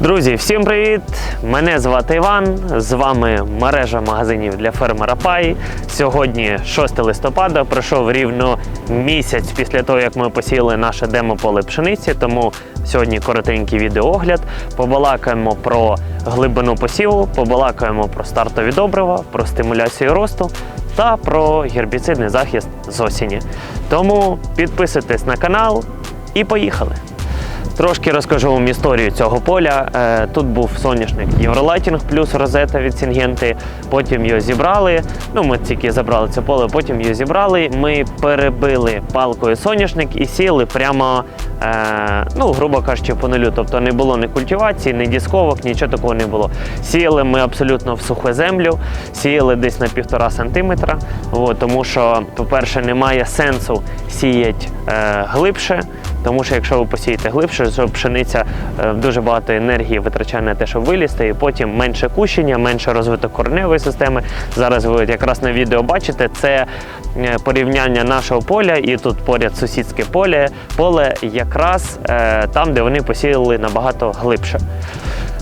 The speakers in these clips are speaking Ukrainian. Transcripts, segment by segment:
Друзі, всім привіт! Мене звати Іван. З вами мережа магазинів для фермера Пай. Сьогодні 6 листопада. Пройшов рівно місяць після того, як ми посіяли наше демо-поле пшениці. Тому сьогодні коротенький відеоогляд. Побалакаємо про глибину посіву, побалакаємо про стартові добрива, про стимуляцію росту та про гербіцидний захист з осені. Тому підписуйтесь на канал і поїхали! Трошки розкажу вам історію цього поля. Е, Тут був соняшник Євролайтінг плюс розета від Сінгенти. Потім його зібрали. Ну, ми тільки забрали це поле, потім його зібрали. Ми перебили палкою соняшник і сіяли прямо, е, ну, грубо кажучи, по нулю. Тобто не було ні культивації, ні дісковок, нічого такого не було. Сіяли ми абсолютно в суху землю, сіяли десь на півтора сантиметра. Тому що, по-перше, немає сенсу сіяти е, глибше. Тому що якщо ви посієте глибше, то пшениця е, дуже багато енергії витрачає на те, щоб вилізти, і потім менше кущення, менше розвиток кореневої системи. Зараз ви якраз на відео бачите це е, порівняння нашого поля, і тут поряд сусідське поле, поле якраз е, там, де вони посіяли набагато глибше.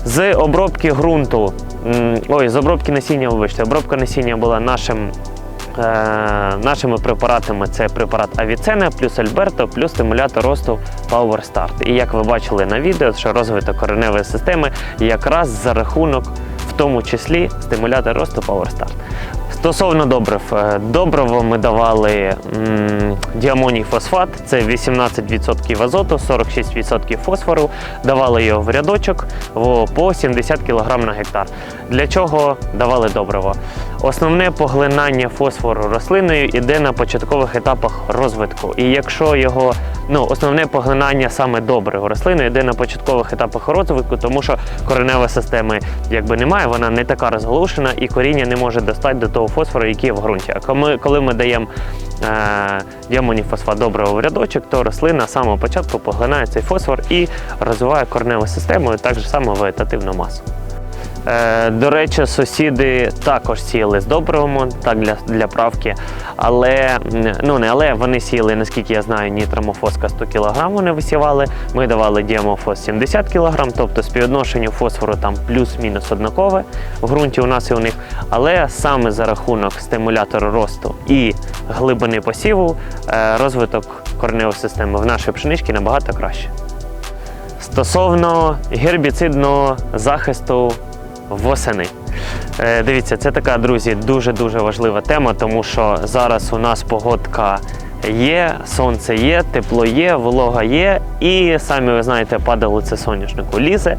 З обробки ґрунту, ой, з обробки насіння, вибачте, обробка насіння була нашим Нашими препаратами це препарат Авіцена, плюс Альберто, плюс стимулятор росту Power Start. І як ви бачили на відео, що розвиток кореневої системи якраз за рахунок, в тому числі, стимулятор росту Power Start. Стосовно добрив, е, добриво ми давали діамоній фосфат, це 18% азоту, 46% фосфору. Давали його в рядочок по 70 кг на гектар. Для чого давали добриво? Основне поглинання фосфору рослиною йде на початкових етапах розвитку. І якщо його ну, основне поглинання саме доброго рослини йде на початкових етапах розвитку, тому що коренева системи якби немає, вона не така розголошена і коріння не може достати до того фосфору, який є в ґрунті. А коли, коли ми даємо е, діамоній фосфат доброго в рядочок, то рослина з самого початку поглинає цей фосфор і розвиває корневу систему, і так само вегетативну масу. Е, До речі, сусіди також сіяли з добривом, так для, для правки. Але ну не але вони сіяли, наскільки я знаю, нітромофоска 100 кг вони висівали. Ми давали діамофос 70 кг, тобто співвідношення фосфору там плюс-мінус однакове в ґрунті у нас і у них. Але саме за рахунок стимулятору росту і глибини посіву е, розвиток кореневої системи в нашій пшеничці набагато краще. Стосовно гербіцидного захисту восени. Е, Дивіться, це така, друзі, дуже-дуже важлива тема, тому що зараз у нас погодка є, сонце є, тепло є, волога є, і самі ви знаєте, падало це соняшнику лізе.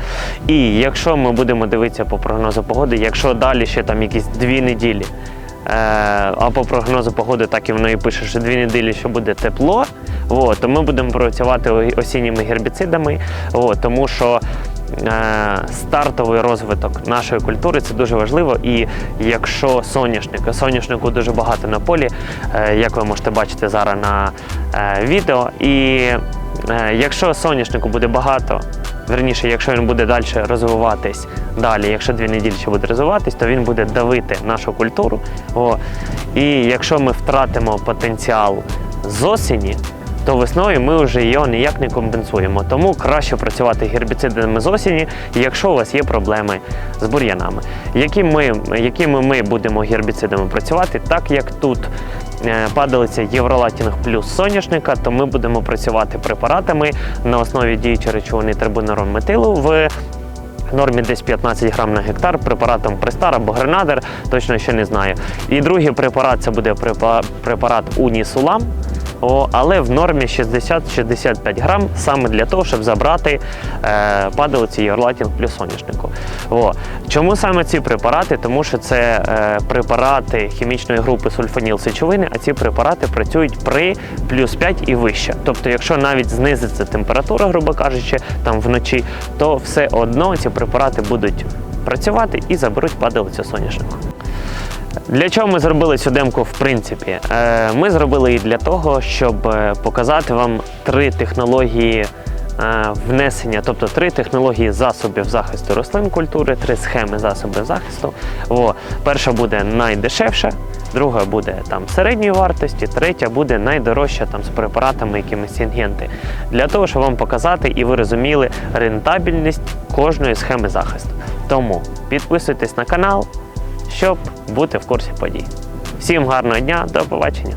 І якщо ми будемо дивитися по прогнозу погоди, якщо далі ще там якісь дві неділі. е, А по прогнозу погоди так і воно і пише, що дві неділі, що буде тепло, от, то ми будемо працювати осінніми гербіцидами, от, тому що стартовий розвиток нашої культури це дуже важливо. І якщо соняшник, соняшнику дуже багато на полі, е, як ви можете бачити зараз на е, відео, і е, якщо соняшнику буде багато, верніше, якщо він буде далі розвиватись далі, якщо дві неділі ще буде розвиватись, то він буде давити нашу культуру. О, і якщо ми втратимо потенціал з осені, то весною ми вже його ніяк не компенсуємо. Тому краще працювати гербіцидами з осені, якщо у вас є проблеми з бур'янами. Яким ми, якими ми будемо гербіцидами працювати, так як тут е, падалиця Євролатінг плюс соняшника, то ми будемо працювати препаратами на основі діючої речовини трибунерон метилу в нормі десь 15 грам на гектар препаратом Пристар або Гренадер, точно ще не знаю. І другий препарат це буде препа- препарат Унісулам. О, але в нормі 60-65 грам саме для того, щоб забрати е, падалиці Євролатінг плюс соняшнику. О. Чому саме ці препарати? Тому що це е, препарати хімічної групи сульфаніл сечовини, а ці препарати працюють при плюс 5 і вище. Тобто, якщо навіть знизиться температура, грубо кажучи, там вночі, то все одно ці препарати будуть працювати і заберуть падалицю соняшнику. Для чого ми зробили цю демку в принципі? Е, Ми зробили її для того, щоб е, показати вам три технології е, внесення, тобто три технології засобів захисту рослин культури, три схеми засобів захисту. О, перша буде найдешевша, друга буде там середньої вартості, третя буде найдорожча там з препаратами якимись сінгенти. Для того, щоб вам показати і ви розуміли рентабельність кожної схеми захисту. Тому підписуйтесь на канал, щоб бути в курсі подій. Всім гарного дня, до побачення!